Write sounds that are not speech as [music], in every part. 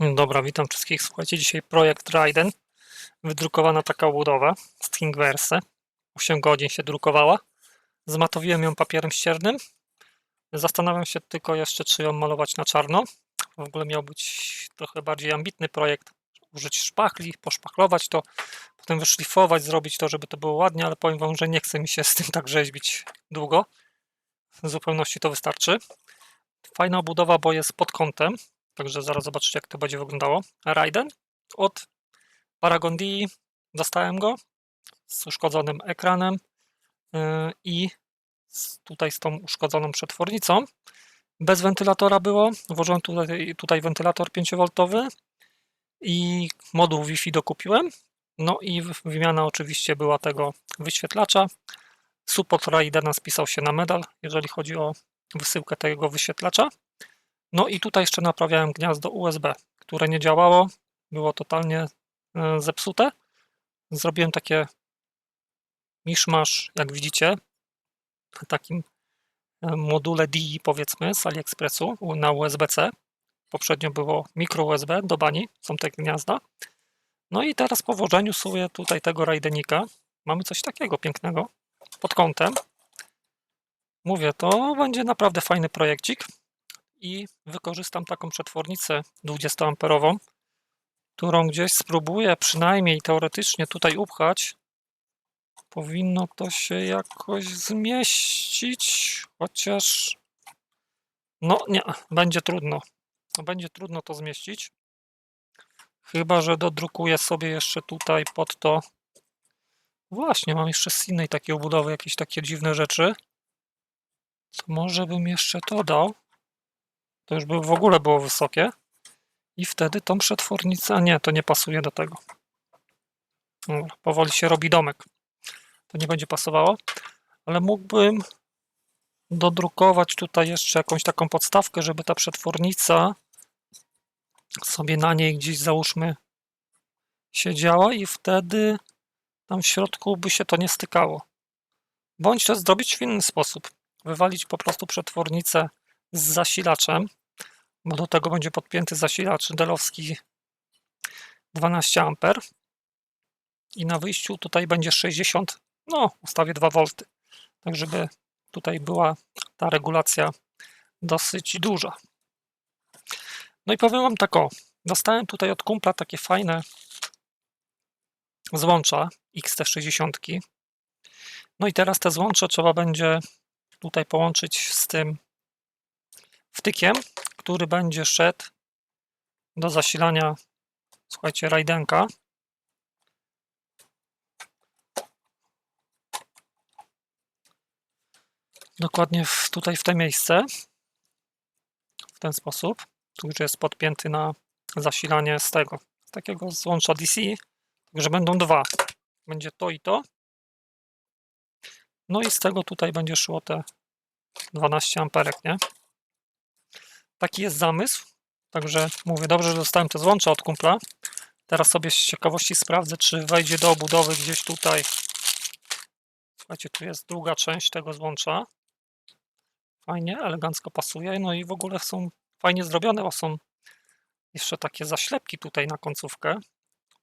Dobra, witam wszystkich. Słuchajcie, dzisiaj projekt Raiden. Wydrukowana taka obudowa z Thingiverse. 8 godzin się drukowała. Zmatowiłem ją papierem ściernym. Zastanawiam się tylko jeszcze, czy ją malować na czarno. W ogóle miał być trochę bardziej ambitny projekt. Użyć szpachli, poszpachlować to, potem wyszlifować, zrobić to, żeby to było ładnie, ale powiem wam, że nie chce mi się z tym tak rzeźbić długo. W zupełności to wystarczy. Fajna obudowa, bo jest pod kątem, Także zaraz zobaczycie, jak to będzie wyglądało. Raiden od Paragon. Dostałem go z uszkodzonym ekranem yy, i tutaj z tą uszkodzoną przetwornicą. Bez wentylatora było. Włożyłem tutaj, tutaj wentylator 5V i moduł Wi-Fi dokupiłem. No i wymiana oczywiście była tego wyświetlacza. Support Raidena spisał się na medal, jeżeli chodzi o wysyłkę tego wyświetlacza. No i tutaj jeszcze naprawiałem gniazdo USB, które nie działało, było totalnie e, zepsute. Zrobiłem takie miszmasz, jak widzicie, takim e, module DI powiedzmy z AliExpressu na USB-C. Poprzednio było mikro USB do bani, są te gniazda. No i teraz po włożeniu sobie tutaj tego rajdenika mamy coś takiego pięknego pod kątem. Mówię, to będzie naprawdę fajny projekcik i wykorzystam taką przetwornicę 20-amperową, którą gdzieś spróbuję przynajmniej teoretycznie tutaj upchać. Powinno to się jakoś zmieścić, chociaż no nie, będzie trudno. Będzie trudno to zmieścić. Chyba, że dodrukuję sobie jeszcze tutaj pod to. Właśnie, mam jeszcze z innej takiej obudowy jakieś takie dziwne rzeczy. To może bym jeszcze to dał. To już by w ogóle było wysokie. I wtedy tą przetwornicę. A nie, to nie pasuje do tego. Powoli się robi domek. To nie będzie pasowało. Ale mógłbym dodrukować tutaj jeszcze jakąś taką podstawkę, żeby ta przetwornica sobie na niej gdzieś załóżmy siedziała i wtedy tam w środku by się to nie stykało. Bądź też zrobić w inny sposób. Wywalić po prostu przetwornicę z zasilaczem, bo do tego będzie podpięty zasilacz delowski 12 A i na wyjściu tutaj będzie 60, no ustawię 2 V, tak żeby tutaj była ta regulacja dosyć duża. No i powiem Wam tak o, dostałem tutaj od kumpla takie fajne złącza XT60. No i teraz te złącze trzeba będzie tutaj połączyć z tym wtykiem, który będzie szedł do zasilania, słuchajcie, rajdenka. Dokładnie w, tutaj w te miejsce. W ten sposób. Tu już jest podpięty na zasilanie z tego, z takiego złącza DC. Także będą dwa. Będzie to i to. No i z tego tutaj będzie szło te 12 amperek, nie? Taki jest zamysł. Także mówię, dobrze, że dostałem te złącza od kumpla. Teraz sobie z ciekawości sprawdzę, czy wejdzie do obudowy gdzieś tutaj. Słuchajcie, tu jest druga część tego złącza. Fajnie, elegancko pasuje. No i w ogóle są fajnie zrobione, bo są jeszcze takie zaślepki tutaj na końcówkę.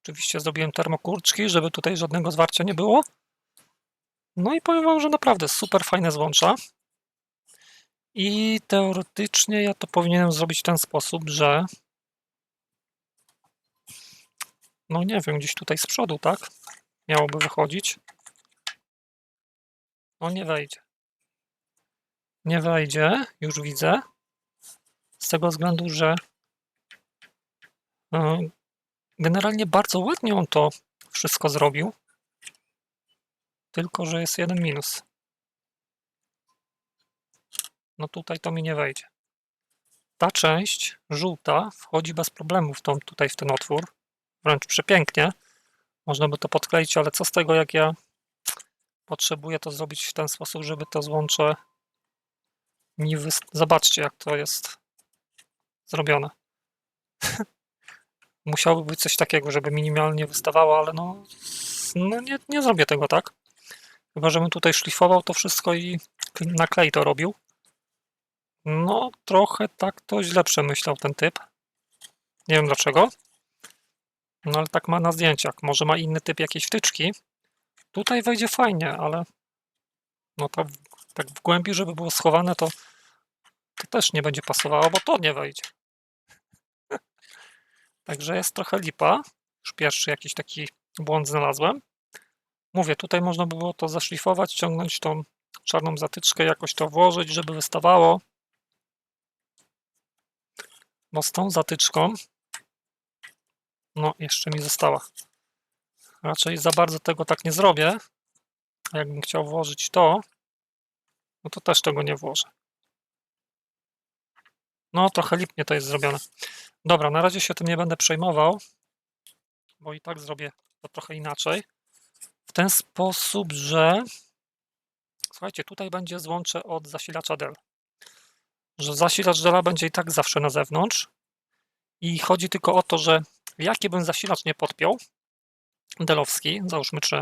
Oczywiście zrobiłem termokurczki, żeby tutaj żadnego zwarcia nie było. No i powiem Wam, że naprawdę super fajne złącza. I teoretycznie ja to powinienem zrobić w ten sposób, że no nie wiem, gdzieś tutaj z przodu, tak? Miałoby wychodzić. No nie wejdzie. Nie wejdzie, już widzę. Z tego względu, że e, generalnie bardzo ładnie on to wszystko zrobił. Tylko, że jest jeden minus. No tutaj to mi nie wejdzie. Ta część żółta wchodzi bez problemu w tą, tutaj w ten otwór. Wręcz przepięknie. Można by to podkleić, ale co z tego, jak ja potrzebuję to zrobić w ten sposób, żeby to złącze mi wys... Zobaczcie, jak to jest zrobione. [laughs] Musiałoby być coś takiego, żeby minimalnie wystawało, ale no, no nie, nie zrobię tego tak. Chyba, żebym tutaj szlifował to wszystko i na klej to robił. No, trochę tak to źle przemyślał ten typ. Nie wiem dlaczego. No ale tak ma na zdjęciach. Może ma inny typ jakiejś wtyczki. Tutaj wejdzie fajnie, ale no to tak w głębi, żeby było schowane, to, to też nie będzie pasowało, bo to nie wejdzie. [laughs] Także jest trochę lipa. Już pierwszy jakiś taki błąd znalazłem. Mówię, tutaj można by było to zaszlifować, ciągnąć tą czarną zatyczkę, jakoś to włożyć, żeby wystawało. Bo z tą zatyczką, no jeszcze mi została. Raczej za bardzo tego tak nie zrobię. A jakbym chciał włożyć to, no to też tego nie włożę. No, trochę lipnie to jest zrobione. Dobra, na razie się tym nie będę przejmował, bo i tak zrobię to trochę inaczej. W ten sposób, że słuchajcie, tutaj będzie złącze od zasilacza Dell. Że zasilacz Della będzie i tak zawsze na zewnątrz. I chodzi tylko o to, że jaki bym zasilacz nie podpiął, Dellowski, załóżmy czy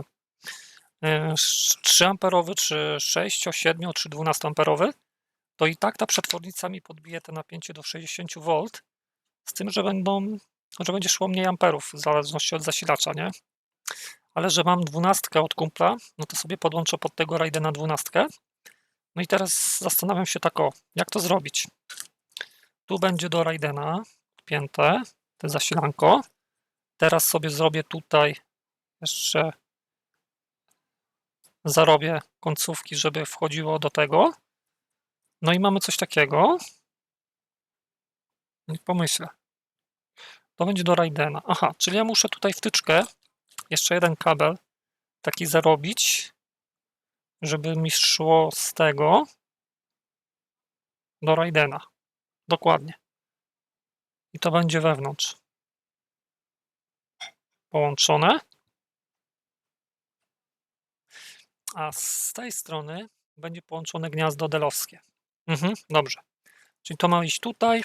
e, 3 amperowy, czy 6, 7, czy 12 amperowy, to i tak ta przetwornica mi podbije te napięcie do 60 V, z tym, że będą, że będzie szło mniej amperów w zależności od zasilacza, nie? Ale że mam 12 od kumpla, no to sobie podłączę pod tego Raidena 12. No i teraz zastanawiam się tak o, jak to zrobić? Tu będzie do Raidena wpięte te zasilanko. Teraz sobie zrobię tutaj jeszcze zarobię końcówki, żeby wchodziło do tego. No i mamy coś takiego. Niech pomyślę. To będzie do Raidena. Aha, czyli ja muszę tutaj wtyczkę, jeszcze jeden kabel taki zarobić, żeby mi szło z tego do Raidena. Dokładnie. I to będzie wewnątrz. Połączone. A z tej strony będzie połączone gniazdo delowskie. Mhm, dobrze. Czyli to ma iść tutaj,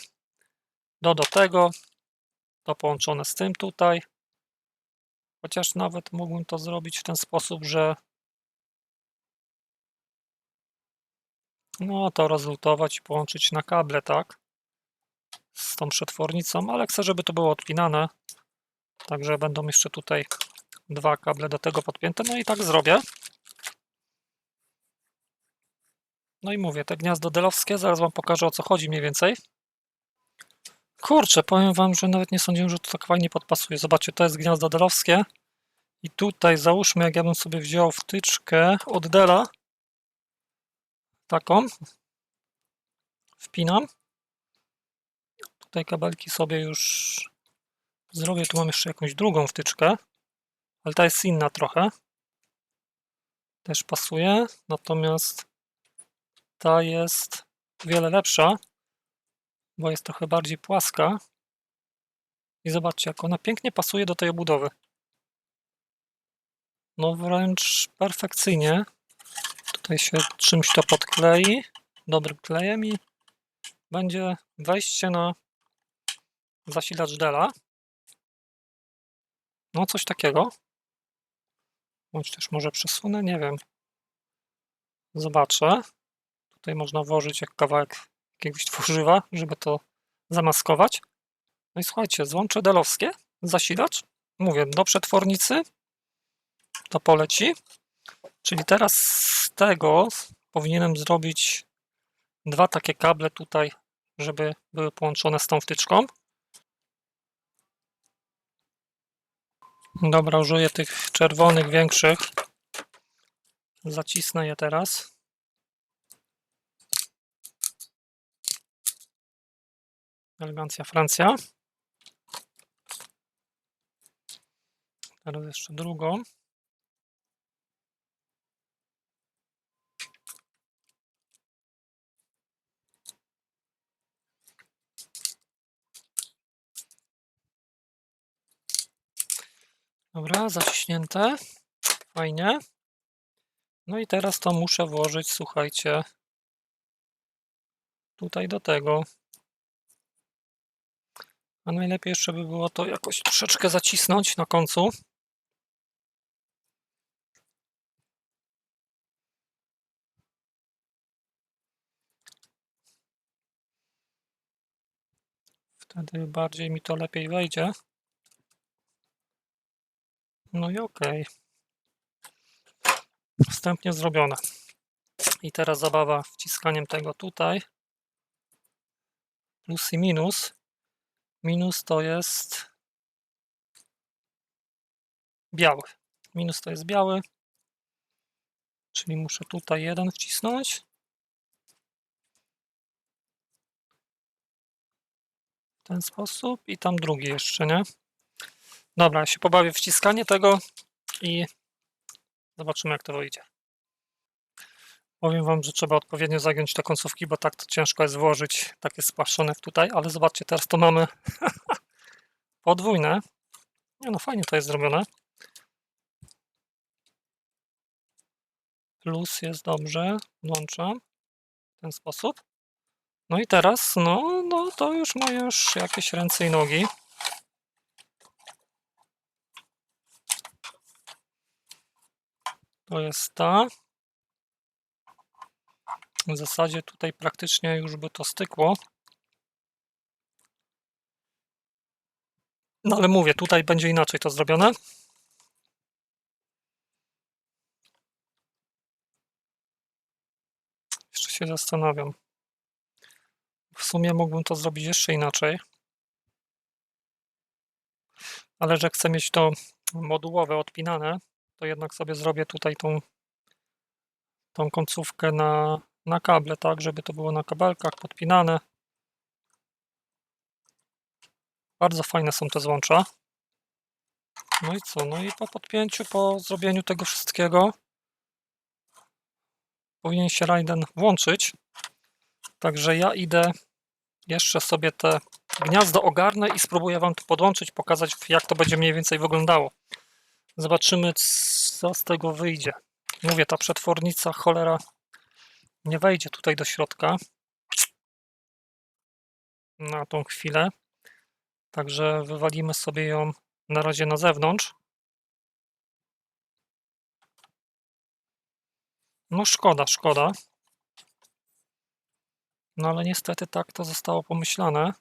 do, do tego, to połączone z tym tutaj. Chociaż nawet mógłbym to zrobić w ten sposób, że no to rozlutować i połączyć na kable, tak? Z tą przetwornicą, ale chcę, żeby to było odpinane. Także będą jeszcze tutaj dwa kable do tego podpięte. No i tak zrobię. No i mówię, te gniazdo delowskie, zaraz Wam pokażę o co chodzi mniej więcej. Kurczę, powiem Wam, że nawet nie sądziłem, że to tak fajnie podpasuje. Zobaczcie, to jest gniazdo delowskie. I tutaj załóżmy, jak ja bym sobie wziął wtyczkę od Dela, taką, wpinam. Tutaj kabelki sobie już zrobię. Tu mam jeszcze jakąś drugą wtyczkę, ale ta jest inna trochę. Też pasuje, natomiast ta jest wiele lepsza, bo jest trochę bardziej płaska. I zobaczcie, jak ona pięknie pasuje do tej obudowy. No wręcz perfekcyjnie. Tutaj się czymś to podklei, dobrym klejem i będzie wejście na zasilacz Dela. No coś takiego. Bądź też może przesunę, nie wiem. Zobaczę. Tutaj można włożyć jak kawałek jakiegoś tworzywa, żeby to zamaskować. No i słuchajcie, złącze delowskie, zasilacz, mówię, do przetwornicy to poleci. Czyli teraz z tego powinienem zrobić dwa takie kable tutaj, żeby były połączone z tą wtyczką. Dobra, użyję tych czerwonych, większych. Zacisnę je teraz. Elegancja Francja. Teraz jeszcze drugą. Dobra, zaciśnięte. Fajnie. No i teraz to muszę włożyć, słuchajcie, tutaj do tego. A najlepiej jeszcze by było to jakoś troszeczkę zacisnąć na końcu. Wtedy bardziej mi to lepiej wejdzie. No i okej. Wstępnie zrobione. I teraz zabawa wciskaniem tego tutaj. Plus i minus. Minus to jest biały. Minus to jest biały. Czyli muszę tutaj jeden wcisnąć. W ten sposób i tam drugi jeszcze, nie? Dobra, się pobawię wciskanie tego i zobaczymy jak to wyjdzie. Powiem Wam, że trzeba odpowiednio zagiąć te końcówki, bo tak to ciężko jest włożyć takie spłaszczone tutaj, ale zobaczcie, teraz to mamy [laughs] podwójne. Nie no, fajnie to jest zrobione. Plus jest dobrze, włączam w ten sposób. No i teraz, no, no to już ma już jakieś ręce i nogi. To jest ta. W zasadzie tutaj praktycznie już by to stykło. No ale mówię, tutaj będzie inaczej to zrobione. Jeszcze się zastanawiam. W sumie mógłbym to zrobić jeszcze inaczej. Ale że chcę mieć to modułowe, odpinane, to jednak sobie zrobię tutaj tą, tą końcówkę na, na kable, tak, żeby to było na kabelkach podpinane. Bardzo fajne są te złącza. No i co? No i po podpięciu, po zrobieniu tego wszystkiego powinien się Raiden włączyć. Także ja idę jeszcze sobie te gniazdo ogarnę i spróbuję Wam to podłączyć, pokazać jak to będzie mniej więcej wyglądało. Zobaczymy co z tego wyjdzie. Mówię, ta przetwornica cholera nie wejdzie tutaj do środka na tą chwilę. Także wywalimy sobie ją na razie na zewnątrz. No szkoda, szkoda. No ale niestety tak to zostało pomyślane.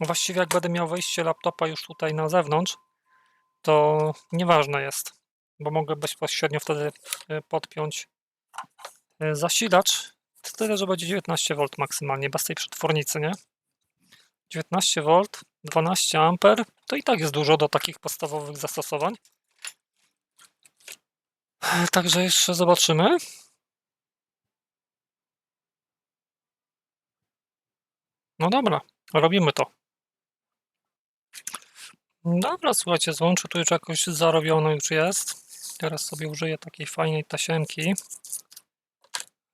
Właściwie jak będę miał wejście laptopa już tutaj na zewnątrz, to nieważne jest, bo mogę bezpośrednio wtedy e, podpiąć e, zasilacz. Tyle, że będzie 19V maksymalnie, bez tej przetwornicy, nie? 19V, 12 A, to i tak jest dużo do takich podstawowych zastosowań. Także jeszcze zobaczymy. No dobra, robimy to. Dobra, słuchajcie, złączu tu już jakoś zarobione już jest. Teraz sobie użyję takiej fajnej tasiemki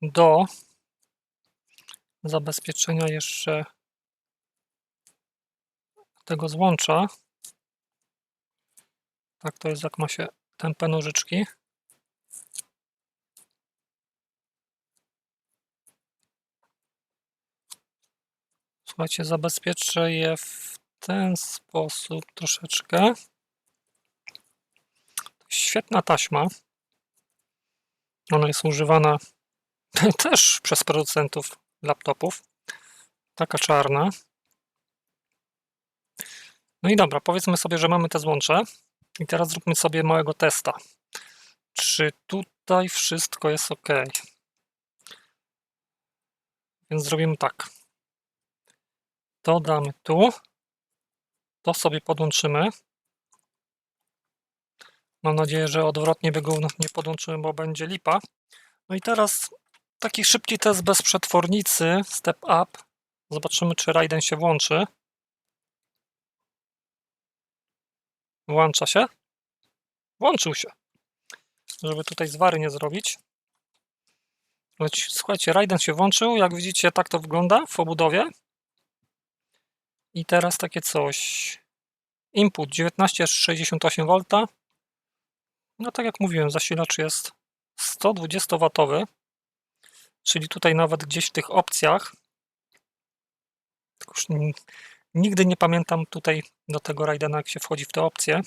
do zabezpieczenia jeszcze tego złącza. Tak to jest, jak ma się tępe nożyczki. Słuchajcie, zabezpieczę je w ten sposób troszeczkę. Świetna taśma. Ona jest używana [laughs] też przez producentów laptopów. Taka czarna. No i dobra, powiedzmy sobie, że mamy te złącze. I teraz zróbmy sobie małego testa. Czy tutaj wszystko jest ok? Więc zrobimy tak. To damy tu. To sobie podłączymy. Mam nadzieję, że odwrotnie go nie podłączymy, bo będzie lipa. No i teraz taki szybki test bez przetwornicy, step up. Zobaczymy, czy Raiden się włączy. Włącza się. Włączył się. Żeby tutaj zwary nie zrobić. Słuchajcie, Raiden się włączył. Jak widzicie, tak to wygląda w obudowie. I teraz takie coś. Input 19,68V. No tak jak mówiłem, zasilacz jest 120W, czyli tutaj nawet gdzieś w tych opcjach, już nigdy nie pamiętam tutaj do tego Raidena, jak się wchodzi w te opcje.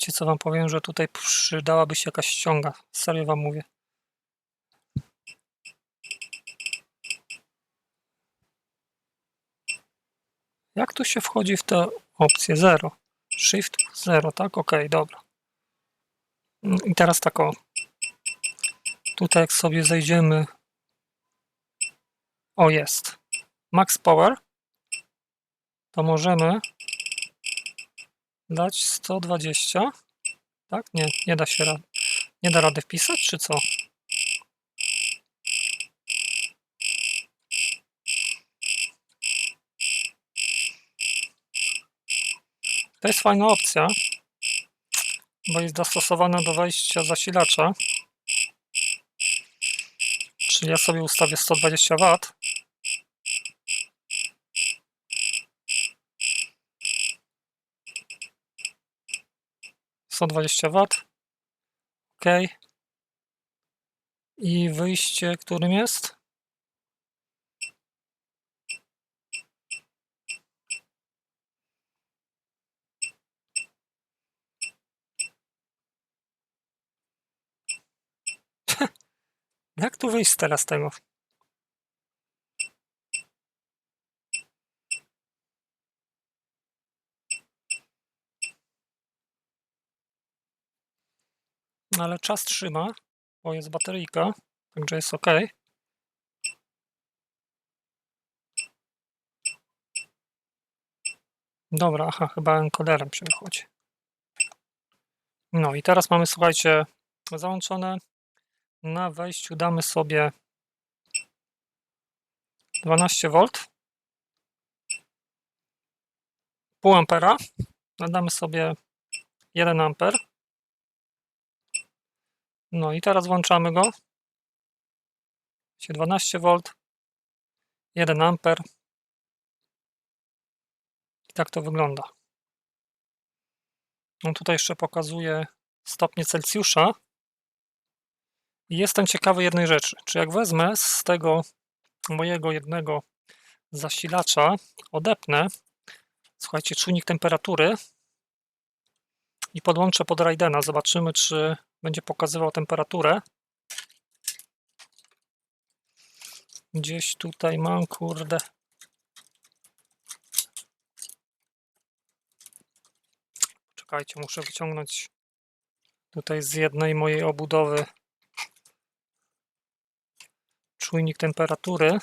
Wiecie co wam powiem, że tutaj przydałaby się jakaś ściąga. Serio wam mówię. Jak tu się wchodzi w tę opcję 0? Shift 0, tak? Ok, dobra. I teraz tak o. Tutaj jak sobie zejdziemy. O, jest. Max Power. To możemy dać 120. Tak? Nie, nie da się rady. Nie da rady wpisać, czy co? To jest fajna opcja, bo jest dostosowana do wejścia zasilacza. Czyli ja sobie ustawię 120 W. Sto dwadzieścia W. OK. I wyjście, którym jest? [laughs] Jak tu wyjść teraz tego? No ale czas trzyma, bo jest bateryjka, także jest ok. Dobra, aha, chyba encoderem się wychodzi. No i teraz mamy, słuchajcie, załączone. Na wejściu damy sobie 12V, pół ampera, nadamy sobie 1 amper. No i teraz włączamy go. 12V, 1 amper. I tak to wygląda. No tutaj jeszcze pokazuje stopnie Celsjusza. I jestem ciekawy jednej rzeczy. Czy jak wezmę z tego mojego jednego zasilacza, odepnę, słuchajcie, czujnik temperatury i podłączę pod Raidena, zobaczymy, czy będzie pokazywał temperaturę. Gdzieś tutaj mam, kurde. Czekajcie, muszę wyciągnąć tutaj z jednej mojej obudowy czujnik temperatury.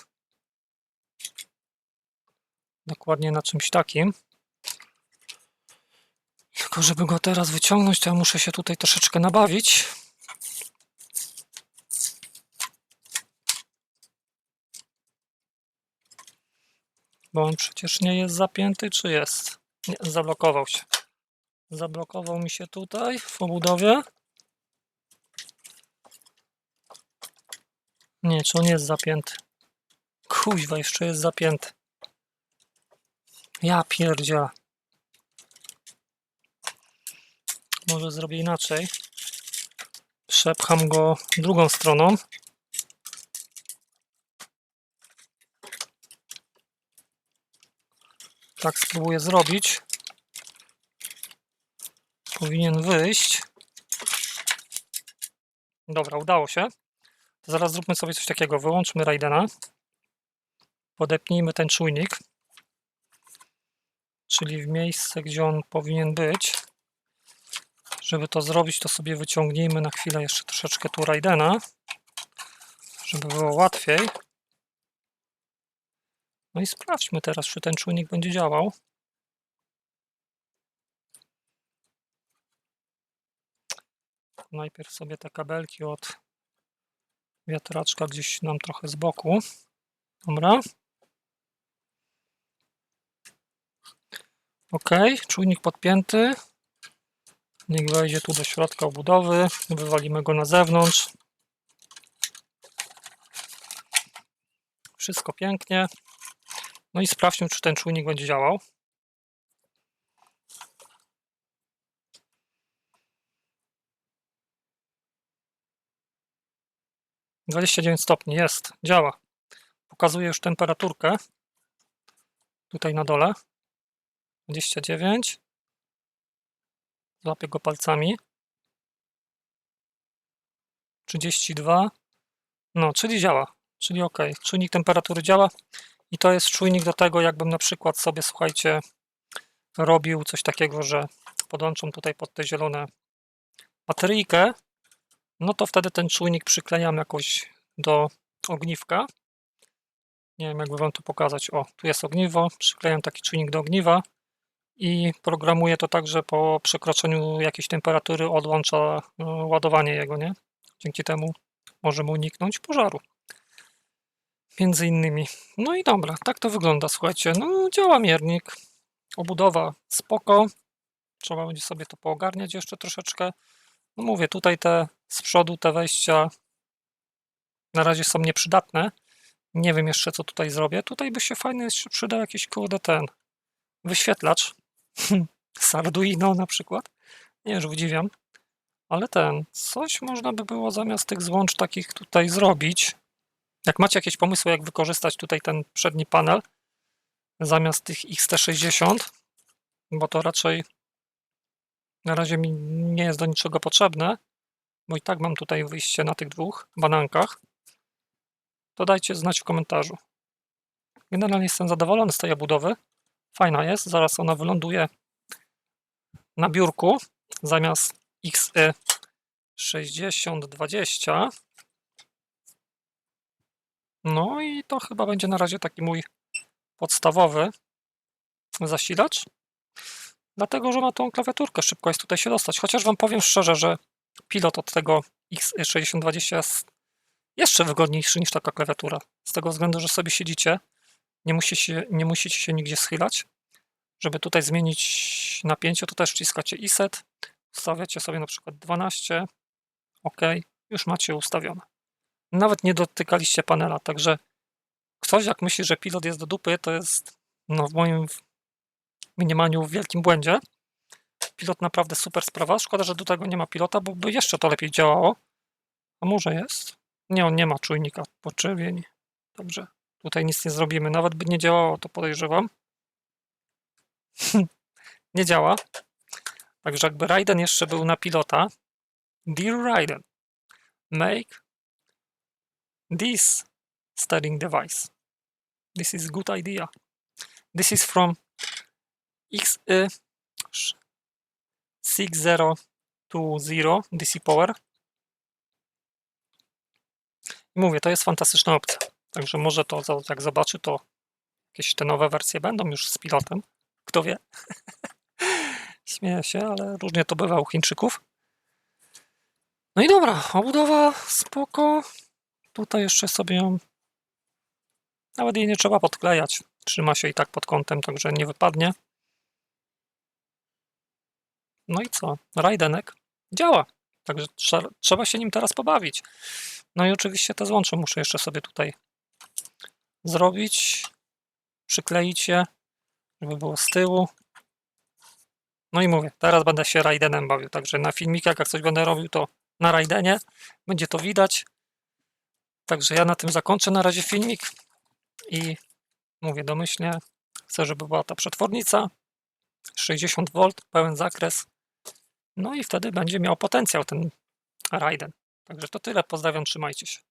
Dokładnie na czymś takim. Tylko żeby go teraz wyciągnąć, to ja muszę się tutaj troszeczkę nabawić. Bo on przecież nie jest zapięty, czy jest? Nie, zablokował się. Zablokował mi się tutaj w obudowie. Nie, czy on jest zapięty? Kuźwa, jeszcze jest zapięty. Ja pierdziela. Może zrobię inaczej. Przepcham go drugą stroną. Tak spróbuję zrobić. Powinien wyjść. Dobra, udało się. To zaraz zróbmy sobie coś takiego. Wyłączmy Raidena. Podepnijmy ten czujnik. Czyli w miejsce, gdzie on powinien być. Żeby to zrobić, to sobie wyciągnijmy na chwilę jeszcze troszeczkę tu Raidena. Żeby było łatwiej. No i sprawdźmy teraz, czy ten czujnik będzie działał. Najpierw sobie te kabelki od wiatraczka gdzieś nam trochę z boku. Dobra. OK, czujnik podpięty. Niech wejdzie tu do środka obudowy. Wywalimy go na zewnątrz. Wszystko pięknie. No i sprawdźmy, czy ten czujnik będzie działał. Dwadzieścia dziewięć stopni jest, działa. Pokazuje już temperaturkę. Tutaj na dole. 29. Złapię go palcami. 32. No, czyli działa. Czyli ok. Czujnik temperatury działa. I to jest czujnik do tego, jakbym na przykład sobie, słuchajcie, robił coś takiego, że podłączam tutaj pod te zielone bateryjkę, no to wtedy ten czujnik przyklejam jakoś do ogniwka. Nie wiem, jakby Wam to pokazać. O, tu jest ogniwo, przyklejam taki czujnik do ogniwa i programuję to tak, że po przekroczeniu jakiejś temperatury odłącza no, ładowanie jego, nie? Dzięki temu możemy uniknąć pożaru. Między innymi. No i dobra, tak to wygląda, słuchajcie. No, działa miernik. Obudowa spoko. Trzeba będzie sobie to poogarniać jeszcze troszeczkę. No mówię, tutaj te z przodu te wejścia na razie są nieprzydatne. Nie wiem jeszcze, co tutaj zrobię. Tutaj by się fajnie jeszcze przydał jakiś, kurde, ten wyświetlacz. [laughs] z Arduino na przykład. Nie wiem, że wydziwiam. Ale ten, coś można by było zamiast tych złącz takich tutaj zrobić. Jak macie jakieś pomysły, jak wykorzystać tutaj ten przedni panel zamiast tych XT60, bo to raczej na razie mi nie jest do niczego potrzebne, bo i tak mam tutaj wyjście na tych dwóch banankach, to dajcie znać w komentarzu. Generalnie jestem zadowolony z tej obudowy. Fajna jest, zaraz ona wyląduje na biurku zamiast XY 6020. No i to chyba będzie na razie taki mój podstawowy zasilacz. Dlatego, że ma tą klawiaturkę, szybko jest tutaj się dostać. Chociaż Wam powiem szczerze, że pilot od tego X6020 jest jeszcze wygodniejszy niż taka klawiatura. Z tego względu, że sobie siedzicie, nie musicie, nie musicie się nigdzie schylać. Żeby tutaj zmienić napięcie, to też wciskacie ISET, ustawiacie sobie na przykład 12, OK, już macie ustawione. Nawet nie dotykaliście panela, także ktoś jak myśli, że pilot jest do dupy, to jest no, w moim mniemaniu w wielkim błędzie. Pilot naprawdę super sprawa. Szkoda, że do tego nie ma pilota, bo by jeszcze to lepiej działało. A może jest? Nie, on nie ma czujnika poczywień. Dobrze, tutaj nic nie zrobimy. Nawet by nie działało, to podejrzewam. [laughs] nie działa. Także jakby Raiden jeszcze był na pilota. Dear Raiden, make this steering device. This is good idea. This is from XY 6020 DC Power. Mówię, to jest fantastyczna opcja. Także może to, jak zobaczy, to jakieś te nowe wersje będą już z pilotem. Kto wie? [laughs] Śmieję się, ale różnie to bywa u Chińczyków. No i dobra, obudowa spoko. Tutaj jeszcze sobie ją nawet jej nie trzeba podklejać. Trzyma się i tak pod kątem, także nie wypadnie. No i co? Rajdenek działa. Także trze- trzeba się nim teraz pobawić. No i oczywiście te złącze muszę jeszcze sobie tutaj zrobić. Przykleić je, żeby było z tyłu. No i mówię, teraz będę się Raidenem bawił. Także na filmikach, jak coś będę robił, to na Raidenie. Będzie to widać. Także ja na tym zakończę na razie filmik. I mówię domyślnie, chcę, żeby była ta przetwornica 60V, pełen zakres. No i wtedy będzie miał potencjał ten Raiden. Także to tyle. Pozdrawiam, trzymajcie się.